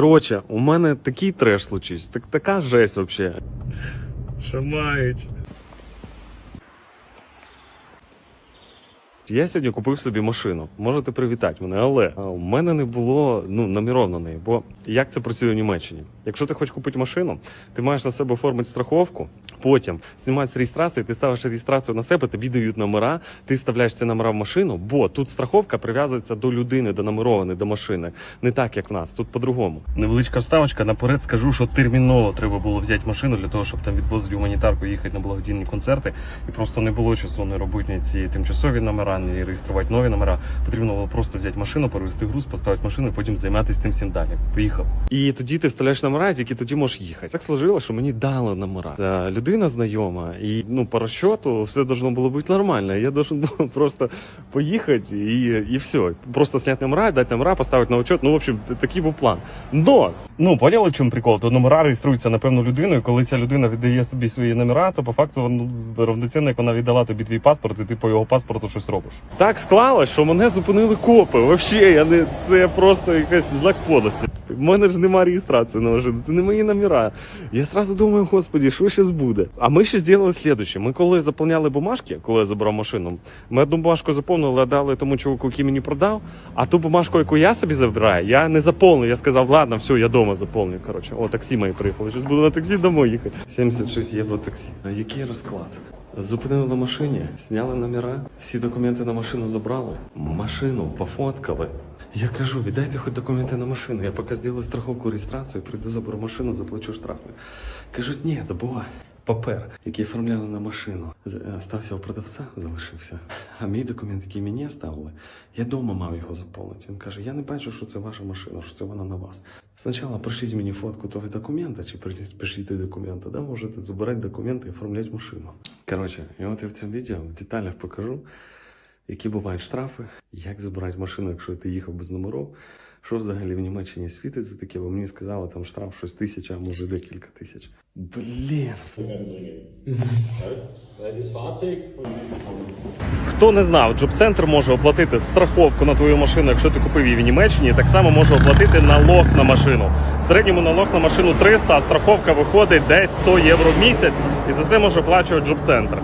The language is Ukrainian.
Коротше, у мене такий треш случився, так, така жесть вообще. Шамають. Я сьогодні купив собі машину. Можете привітати мене, але а, у мене не було ну, номерів на неї. Бо як це працює в Німеччині? Якщо ти хочеш купити машину, ти маєш на себе оформити страховку, потім знімається реєстрацію, ти ставиш реєстрацію на себе, тобі дають номера, ти вставляєш ці номера в машину, бо тут страховка прив'язується до людини, до номерованої, до машини. Не так, як в нас, тут по-другому. Невеличка вставочка. Наперед скажу, що терміново треба було взяти машину для того, щоб там відвозити гуманітарку, їхати на благодійні концерти. І просто не було часу не робити ці тимчасові номера, не реєструвати нові номера. Потрібно було просто взяти машину, перевезти груз, поставити машину і потім займатися цим всім далі. Поїхав. І тоді ти вставляєш номера, і тільки тоді можеш їхати. Так сложилось, що мені дали номера. Та людина знайома, і ну по розчету все должно було бути нормально. Я должен був просто поїхати і, і все. Просто зняти номера, дати номера, поставити на учет. Ну, в общем, такий був план. Но, ну, поняли, в чому прикол? То номера реєструються на певну людину, і коли ця людина віддає собі свої номера, то по факту ну, равноцінно, як вона віддала тобі твій паспорт, і ти по його паспорту щось робиш. Так склалось, що мене зупинили копи. Вообще, я не це просто якийсь знак подлості. У мене ж немає реєстрації на машину, це не мої номера. Я сразу думаю, господі, що зараз буде? А ми ще зробили слідуще. Ми коли заповняли бумажки, коли я забрав машину, ми одну бумажку заповнили, а дали тому чоловіку, який мені продав. А ту бумажку, яку я собі забираю, я не заповнив. Я сказав, ладно, все, я вдома заповню. Коротше, о, таксі мої приїхали. Зараз буду на таксі домой їхати. 76 євро таксі. А який розклад? Зупинили на машині, зняли номера, всі документи на машину забрали, машину пофоткали. Я кажу, віддайте хоч документи на машину. Я поки зроблю страховку реєстрацію, прийду заберу машину, заплачу штрафи. Кажуть, ні, то була папер, який оформляли на машину. Стався у продавця, залишився. А мій документ, який мені ставили, я вдома мав його заповнити. Він каже: я не бачу, що це ваша машина, що це вона на вас. Спочатку пришліть мені фотку того документа, чи той документ, а да можете забирати документи і оформляти машину. Коротше, і от я в цьому відео в деталях покажу, які бувають штрафи, як забирати машину, якщо ти їхав без номерів. Що взагалі в Німеччині світить за таке, бо мені сказали, там штраф щось тисяча, а може декілька тисяч. Блін. Хто не знав, Джоб-центр може оплатити страховку на твою машину, якщо ти купив її в Німеччині, так само може оплатити налог на машину. В середньому налог на машину 300, а страховка виходить десь 100 євро в місяць, і за це може оплачувати Джоб-центр.